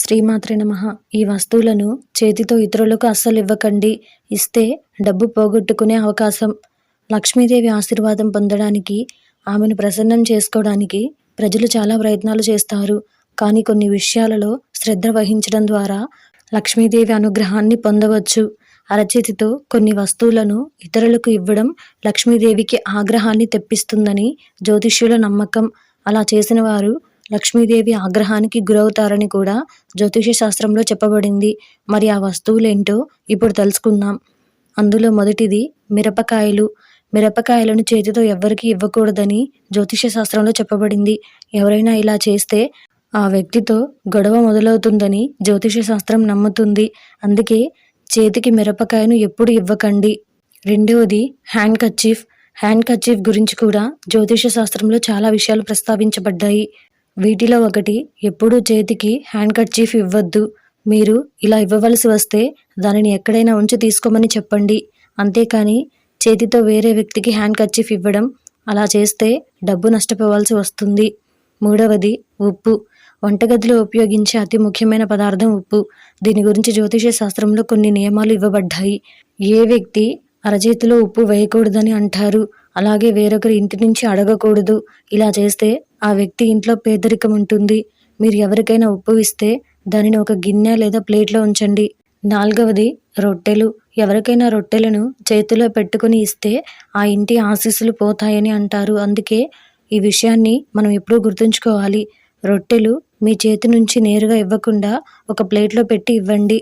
శ్రీమాత్రే నమః. ఈ వస్తువులను చేతితో ఇతరులకు అస్సలు ఇవ్వకండి ఇస్తే డబ్బు పోగొట్టుకునే అవకాశం. లక్ష్మీదేవి ఆశీర్వాదం పొందడానికి ఆమెను ప్రసన్నం చేసుకోవడానికి ప్రజలు చాలా ప్రయత్నాలు చేస్తారు. కానీ కొన్ని విషయాలలో శ్రద్ధ వహించడం ద్వారా లక్ష్మీదేవి అనుగ్రహాన్ని పొందవచ్చు. అరచేతితో కొన్ని వస్తువులను ఇతరులకు ఇవ్వడం లక్ష్మీదేవికి ఆగ్రహాన్ని తెప్పిస్తుందని జ్యోతిష్యుల నమ్మకం. అలా చేసిన వారు లక్ష్మీదేవి ఆగ్రహానికి గురవుతారని కూడా జ్యోతిష శాస్త్రంలో చెప్పబడింది. మరి ఆ వస్తువులేంటో ఇప్పుడు తెలుసుకుందాం. అందులో మొదటిది మిరపకాయలు. మిరపకాయలను చేతితో ఎవ్వరికీ ఇవ్వకూడదని జ్యోతిష శాస్త్రంలో చెప్పబడింది. ఎవరైనా ఇలా చేస్తే ఆ వ్యక్తితో గొడవ మొదలవుతుందని జ్యోతిష శాస్త్రం నమ్ముతుంది. అందుకే చేతికి మిరపకాయను ఎప్పుడు ఇవ్వకండి. రెండవది హ్యాండ్ కర్చీఫ్ హ్యాండ్ కర్చీఫ్ గురించి కూడా జ్యోతిష శాస్త్రంలో చాలా విషయాలు ప్రస్తావించబడ్డాయి. వీటిలో ఒకటి ఎప్పుడూ చేతికి హ్యాండ్ కర్చీఫ్ ఇవ్వద్దు. మీరు ఇలా ఇవ్వవలసి వస్తే దానిని ఎక్కడైనా ఉంచి తీసుకోమని చెప్పండి. అంతేకాని చేతితో వేరే వ్యక్తికి హ్యాండ్ కర్చీఫ్ ఇవ్వడం అలా చేస్తే డబ్బు నష్టపోవాల్సి వస్తుంది. మూడవది ఉప్పు. వంటగదిలో ఉపయోగించే అతి ముఖ్యమైన పదార్థం ఉప్పు. దీని గురించి జ్యోతిష శాస్త్రంలో కొన్ని నియమాలు ఇవ్వబడ్డాయి. ఏ వ్యక్తి అరచేతిలో ఉప్పు వేయకూడదని అంటారు? అలాగే వేరొకరి ఇంటి నుంచి అడగకూడదు. ఇలా చేస్తే ఆ వ్యక్తి ఇంట్లో పేదరికం ఉంటుంది. మీరు ఎవరికైనా ఉప్పు ఇస్తే దానిని ఒక గిన్నె లేదా ప్లేట్లో ఉంచండి. నాలుగవది రొట్టెలు. ఎవరికైనా రొట్టెలను చేతిలో పెట్టుకుని ఇస్తే ఆ ఇంటి ఆశీస్సులు పోతాయని అంటారు. అందుకే ఈ విషయాన్ని మనం ఎప్పుడూ గుర్తుంచుకోవాలి. రొట్టెలు మీ చేతి నుంచి నేరుగా ఇవ్వకుండా ఒక ప్లేట్లో పెట్టి ఇవ్వండి.